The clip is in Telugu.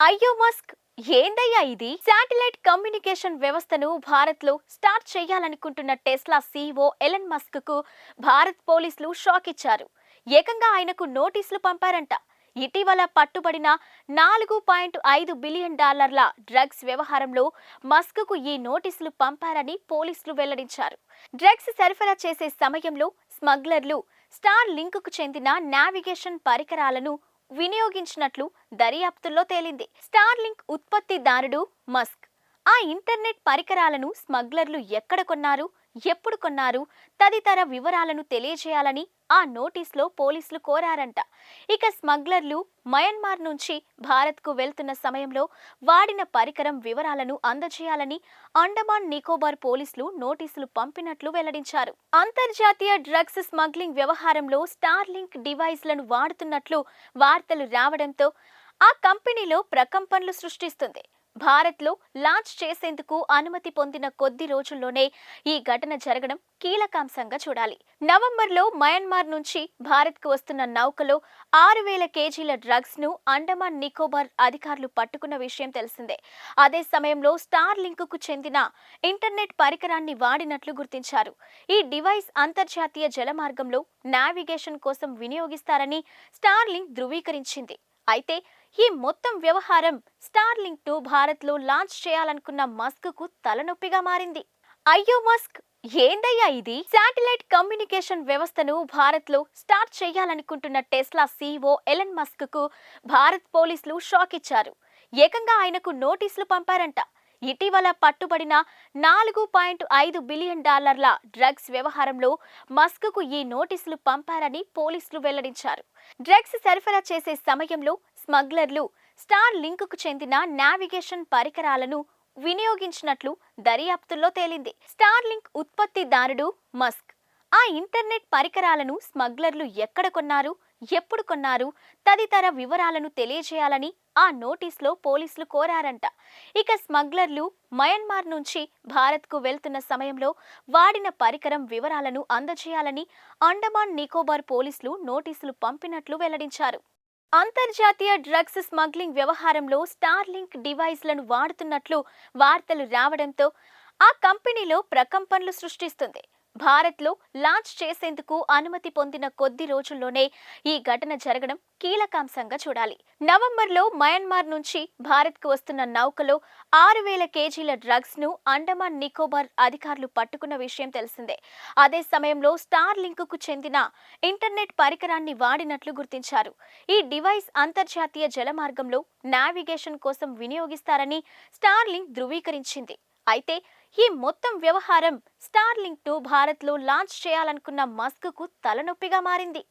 అయ్యో మస్క్ ఏందయ్యా ఇది? శాటిలైట్ కమ్యూనికేషన్ వ్యవస్థను భారత్లో స్టార్ట్ చేయాలనుకుంటున్న టెస్లా సీఈఓ ఎలన్ మస్క్కు భారత్ పోలీసులు షాక్ ఇచ్చారు ఏకంగా ఆయనకు నోటీసులు పంపారంట. ఇటీవల పట్టుబడిన నాలుగు పాయింట్ ఐదు బిలియన్ డాలర్ల డ్రగ్స్ వ్యవహారంలో మస్క్కు ఈ నోటీసులు పంపారని పోలీసులు వెల్లడించారు. డ్రగ్స్ సరఫరా చేసే సమయంలో స్మగ్లర్లు స్టార్ లింక్కు చెందిన నావిగేషన్ పరికరాలను వినియోగించినట్లు దర్యాప్తుల్లో తేలింది. స్టార్లింక్ ఉత్పత్తిదారుడు మస్క్. ఆ ఇంటర్నెట్ పరికరాలను స్మగ్లర్లు ఎక్కడ కొన్నారు? ఎప్పుడు కొన్నారు? తదితర వివరాలను తెలియజేయాలని ఆ నోటీసులో పోలీసులు కోరారంట. ఇక స్మగ్లర్లు మయన్మార్ నుంచి భారత్కు వెళ్తున్న సమయంలో వాడిన పరికరం వివరాలను అందజేయాలని అండమాన్ నికోబార్ పోలీసులు నోటీసులు పంపినట్లు వెల్లడించారు. అంతర్జాతీయ డ్రగ్స్ స్మగ్లింగ్ వ్యవహారంలో స్టార్లింక్ డివైస్లను వాడుతున్నట్లు వార్తలు రావడంతో ఆ కంపెనీలో ప్రకంపనలు సృష్టిస్తుంది. భారత్లో లాంచ్ చేసేందుకు అనుమతి పొందిన కొద్ది రోజుల్లోనే ఈ ఘటన జరగడం కీలకాంశంగా చూడాలి. నవంబర్లో మయన్మార్ నుంచి భారత్కు వస్తున్న నౌకలో ఆరు వేల కేజీల డ్రగ్స్ను అండమాన్ నికోబార్ అధికారులు పట్టుకున్న విషయం తెలిసిందే. అదే సమయంలో స్టార్ లింక్కు చెందిన ఇంటర్నెట్ పరికరాన్ని వాడినట్లు గుర్తించారు. ఈ డివైస్ అంతర్జాతీయ జలమార్గంలో నావిగేషన్ కోసం వినియోగిస్తారని స్టార్ లింక్ ధృవీకరించింది. అయితే ఈ మొత్తం వ్యవహారం స్టార్ లింక్ భారత్లో లాంచ్ చేయాలనుకున్న మస్క్కు తలనొప్పిగా మారింది. అయ్యో మస్క్! ఏందయ్యా ఇది? శాటిలైట్ కమ్యూనికేషన్ వ్యవస్థను భారత్లో స్టార్ట్ చేయాలనుకుంటున్న టెస్లా సీఈఓ ఎలన్ మస్క్కు భారత్ పోలీసులు షాక్ ఇచ్చారు. ఏకంగా ఆయనకు నోటీసులు పంపారంట. ఇటీవల పట్టుబడిన నాలుగు పాయింట్ ఐదు బిలియన్ డాలర్ల డ్రగ్స్ వ్యవహారంలో మస్క్కు ఈ నోటీసులు పంపారని పోలీసులు వెల్లడించారు. డ్రగ్స్ సరఫరా చేసే సమయంలో స్మగ్లర్లు స్టార్ లింక్కు చెందిన నావిగేషన్ పరికరాలను వినియోగించినట్లు దర్యాప్తుల్లో తేలింది. స్టార్ లింక్ ఉత్పత్తిదారుడు మస్క్ ఆ ఇంటర్నెట్ పరికరాలను స్మగ్లర్లు ఎక్కడ కొన్నారు ఎప్పుడు కొన్నారు తదితర వివరాలను తెలియజేయాలని ఆ నోటీసులో పోలీసులు కోరారంట. ఇక స్మగ్లర్లు మయన్మార్ నుంచి భారత్కు వెళ్తున్న సమయంలో వాడిన పరికరం వివరాలను అందజేయాలని అండమాన్ నికోబార్ పోలీసులు నోటీసులు పంపినట్లు వెల్లడించారు. అంతర్జాతీయ డ్రగ్స్ స్మగ్లింగ్ వ్యవహారంలో స్టార్ లింక్ డివైస్లను వాడుతున్నట్లు వార్తలు రావడంతో ఆ కంపెనీలో ప్రకంపనలు సృష్టిస్తుంది. భారత్లో లాంచ్ చేసేందుకు అనుమతి పొందిన కొద్ది రోజుల్లోనే ఈ ఘటన జరగడం కీలకాంశంగా చూడాలి. నవంబర్లో మయన్మార్ నుంచి భారత్కు వస్తున్న నౌకలో ఆరు వేల కేజీల డ్రగ్స్ను అండమాన్ నికోబార్ అధికారులు పట్టుకున్న విషయం తెలిసిందే. అదే సమయంలో స్టార్ లింక్కు చెందిన ఇంటర్నెట్ పరికరాన్ని వాడినట్లు గుర్తించారు. ఈ డివైస్ అంతర్జాతీయ జలమార్గంలో నావిగేషన్ కోసం వినియోగిస్తారని స్టార్ లింక్ ధృవీకరించింది. అయితే ఈ మొత్తం వ్యవహారం స్టార్ టు భారత్లో లాంచ్ చేయాలనుకున్న మస్క్కు తలనొప్పిగా మారింది.